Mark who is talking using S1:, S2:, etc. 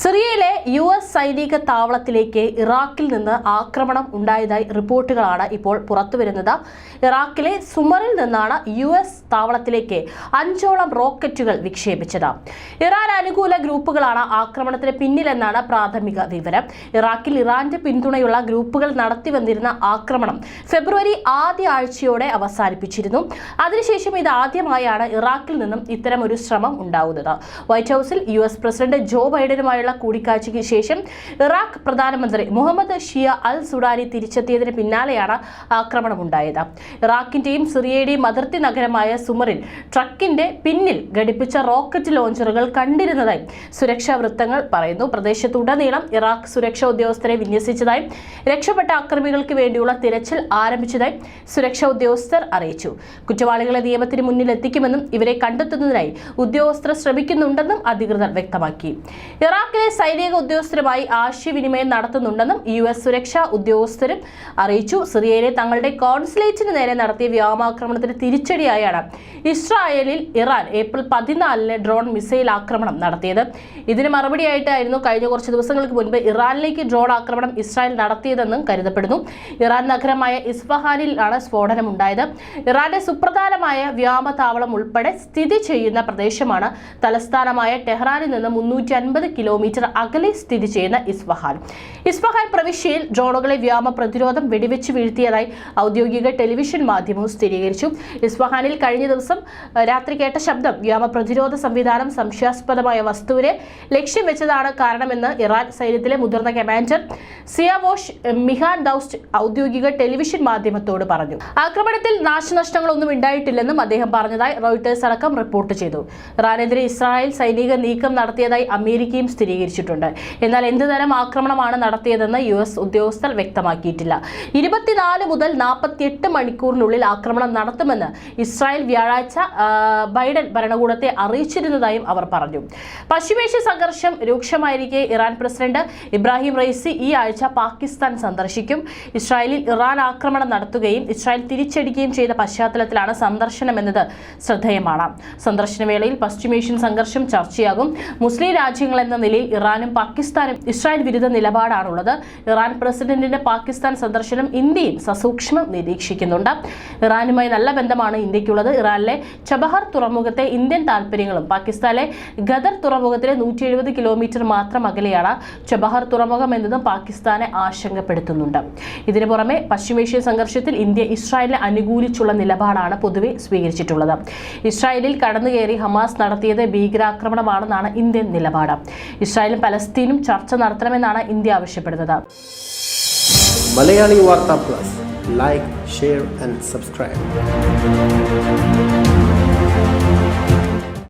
S1: സിറിയയിലെ U S സൈനിക താവളത്തിലേക്ക് ഇറാഖിൽ നിന്ന് ആക്രമണം ഉണ്ടായതായി റിപ്പോർട്ടുകളാണ് ഇപ്പോൾ പുറത്തുവരുന്നത്. ഇറാഖിലെ സുമറിൽ നിന്നാണ് യു എസ് താവളത്തിലേക്ക് അഞ്ചോളം റോക്കറ്റുകൾ വിക്ഷേപിച്ചത്. ഇറാൻ അനുകൂല ഗ്രൂപ്പുകളാണ് ആക്രമണത്തിന് പിന്നിലെന്നാണ് പ്രാഥമിക വിവരം. ഇറാഖിൽ ഇറാന്റെ പിന്തുണയുള്ള ഗ്രൂപ്പുകൾ നടത്തിവന്നിരുന്ന ആക്രമണം ഫെബ്രുവരി ആദ്യ ആഴ്ചയോടെ അവസാനിപ്പിച്ചിരുന്നു. അതിനുശേഷം ഇത് ആദ്യമായാണ് ഇറാഖിൽ നിന്നും ഇത്തരം ഒരു ശ്രമം ഉണ്ടാവുന്നത്. വൈറ്റ് ഹൌസിൽ യു എസ് പ്രസിഡന്റ് ജോ ബൈഡനുമായുള്ള കൂടിക്കാഴ്ചയ്ക്ക് ശേഷം ഇറാഖ് പ്രധാനമന്ത്രി മുഹമ്മദ് ഷിയ അൽ സുഡാനി തിരിച്ചെത്തിയതിന് പിന്നാലെയാണ് ആക്രമണം ഉണ്ടായത് ഇറാഖിന്റെയും സിറിയയുടെയും അതിർത്തി നഗരമായ സുമറിൽ ട്രക്കിന്റെ പിന്നിൽ ഘടിപ്പിച്ച റോക്കറ്റ് ലോഞ്ചറുകൾ കണ്ടിരുന്നതായി സുരക്ഷാ വൃത്തങ്ങൾ പറയുന്നു. പ്രദേശത്തുടനീളം ഇറാഖ് സുരക്ഷാ ഉദ്യോഗസ്ഥരെ വിന്യസിച്ചതായും രക്ഷപ്പെട്ട ആക്രമികൾക്ക് വേണ്ടിയുള്ള തിരച്ചിൽ ആരംഭിച്ചതായി സുരക്ഷാ ഉദ്യോഗസ്ഥർ അറിയിച്ചു. കുറ്റവാളികളെ നിയമത്തിന് മുന്നിൽ എത്തിക്കുമെന്നും ഇവരെ കണ്ടെത്തുന്നതിനായി ഉദ്യോഗസ്ഥർ ശ്രമിക്കുന്നുണ്ടെന്നും അധികൃതർ വ്യക്തമാക്കി. ഇറാഖിലെ സൈനിക ഉദ്യോഗസ്ഥരുമായി ആശയവിനിമയം നടത്തുന്നുണ്ടെന്നും യു എസ് സുരക്ഷാ ഉദ്യോഗസ്ഥരും അറിയിച്ചു. സിറിയയിലെ തങ്ങളുടെ കോൺസുലേറ്റിന് നേരെ നടത്തിയ വ്യോമാക്രമണത്തിന് തിരിച്ചടിയായാണ് ഇസ്രായേലിൽ ഇറാൻ ഏപ്രിൽ പതിനാലിന് ഡ്രോൺ മിസൈൽ ആക്രമണം നടത്തിയത്. ഇതിന് മറുപടിയായിട്ടായിരുന്നു കഴിഞ്ഞ കുറച്ച് ദിവസങ്ങൾക്ക് മുൻപ് ഇറാനിലേക്ക് ഡ്രോൺ ആക്രമണം ഇസ്രായേൽ നടത്തിയതെന്നും കരുതപ്പെടുന്നു. ഇറാൻ നഗരമായ ഇസ്ഫഹാനിലാണ് സ്ഫോടനം ഉണ്ടായത് ഇറാന്റെ സുപ്രധാനമായ വ്യോമതാവളം ഉൾപ്പെടെ സ്ഥിതി ചെയ്യുന്ന പ്രദേശമാണ്. തലസ്ഥാനമായ ടെഹ്റാനിൽ നിന്ന് മുന്നൂറ്റി അൻപത് അകലെ സ്ഥിതി ചെയ്യുന്ന ഇസ്ഫഹാൻ. ഇസ്ഫഹാൻ പ്രവിശ്യയിൽ ഡ്രോണുകളെ വ്യോമ പ്രതിരോധം വെടിവെച്ച് വീഴ്ത്തിയതായി ഔദ്യോഗിക ടെലിവിഷൻ മാധ്യമവും സ്ഥിരീകരിച്ചു. ഇസ്ഫഹാനിൽ കഴിഞ്ഞ ദിവസം രാത്രി കേട്ട ശബ്ദം വ്യോമ പ്രതിരോധ സംവിധാനം സംശയാസ്പദമായ വസ്തുവിനെ ലക്ഷ്യം വെച്ചതാണ് കാരണമെന്ന് ഇറാൻ സൈന്യത്തിലെ മുതിർന്ന കമാൻഡർ സിയാവോഷ് മിഹാൻ ദൌസ്റ്റ് ഔദ്യോഗിക ടെലിവിഷൻ മാധ്യമത്തോട് പറഞ്ഞു. ആക്രമണത്തിൽ നാശനഷ്ടങ്ങളൊന്നും ഉണ്ടായിട്ടില്ലെന്നും അദ്ദേഹം പറഞ്ഞതായി റോയിട്ടേഴ്സ് അടക്കം റിപ്പോർട്ട് ചെയ്തു. ഇറാനെതിരെ ഇസ്രായേൽ സൈനിക നീക്കം നടത്തിയതായി അമേരിക്കയും സ്ഥിരീകരിച്ചിട്ടുണ്ട് എന്നാൽ എന്ത് തരം ആക്രമണമാണ് നടത്തിയതെന്ന് യു എസ് ഉദ്യോഗസ്ഥർ വ്യക്തമാക്കിയിട്ടില്ല. ഇരുപത്തിനാല് മുതൽ നാൽപ്പത്തിയെട്ട് മണിക്കൂറിനുള്ളിൽ ആക്രമണം നടത്തുമെന്ന് ഇസ്രായേൽ വ്യാഴാഴ്ച ബൈഡൻ ഭരണകൂടത്തെ അറിയിച്ചിരുന്നതായും അവർ പറഞ്ഞു. പശ്ചിമേഷ്യ സംഘർഷം രൂക്ഷമായിരിക്കെ ഇറാൻ പ്രസിഡന്റ് ഇബ്രാഹിം റൈസി ഈ ആഴ്ച പാകിസ്ഥാൻ സന്ദർശിക്കും. ഇസ്രായേലിൽ ഇറാൻ ആക്രമണം നടത്തുകയും ഇസ്രായേൽ തിരിച്ചടിക്കുകയും ചെയ്ത പശ്ചാത്തലത്തിലാണ് സന്ദർശനം എന്നത് ശ്രദ്ധേയമാണ്. സന്ദർശനവേളയിൽ പശ്ചിമേഷ്യൻ സംഘർഷം ചർച്ചയാകും. മുസ്ലിം രാജ്യങ്ങൾ എന്ന നിലയിൽ ഇറാനും പാകിസ്ഥാനും ഇസ്രായേൽ വിരുദ്ധ നിലപാടാണുള്ളത്. ഇറാൻ പ്രസിഡന്റിന്റെ പാകിസ്ഥാൻ സന്ദർശനം ഇന്ത്യയും സസൂക്ഷ്മം നിരീക്ഷിക്കുന്നുണ്ട്. ഇറാനുമായി നല്ല ബന്ധമാണ് ഇന്ത്യക്കുള്ളത്. ഇറാനിലെ ചബഹർ തുറമുഖത്തെ ഇന്ത്യൻ താൽപ്പര്യങ്ങളും പാകിസ്ഥാനിലെ ഖദർ തുറമുഖത്തിലെ നൂറ്റി എഴുപത് കിലോമീറ്റർ മാത്രം അകലെയാണ് ചബഹർ തുറമുഖം എന്നതും പാകിസ്ഥാനെ ആശങ്കപ്പെടുത്തുന്നുണ്ട്. ഇതിനു പുറമെ പശ്ചിമേഷ്യൻ സംഘർഷത്തിൽ ഇന്ത്യ ഇസ്രായേലിനെ അനുകൂലിച്ചുള്ള നിലപാടാണ് പൊതുവെ സ്വീകരിച്ചിട്ടുള്ളത്. ഇസ്രായേലിൽ കടന്നുകയറി ഹമാസ് നടത്തിയത് ഭീകരാക്രമണമാണെന്നാണ് ഇന്ത്യൻ നിലപാട്. ഇസ്രായേലും പലസ്തീനും ചർച്ച നടത്തണമെന്നാണ് ഇന്ത്യ ആവശ്യപ്പെടുന്നത്.
S2: Malayali Vartha plus. Like share and subscribe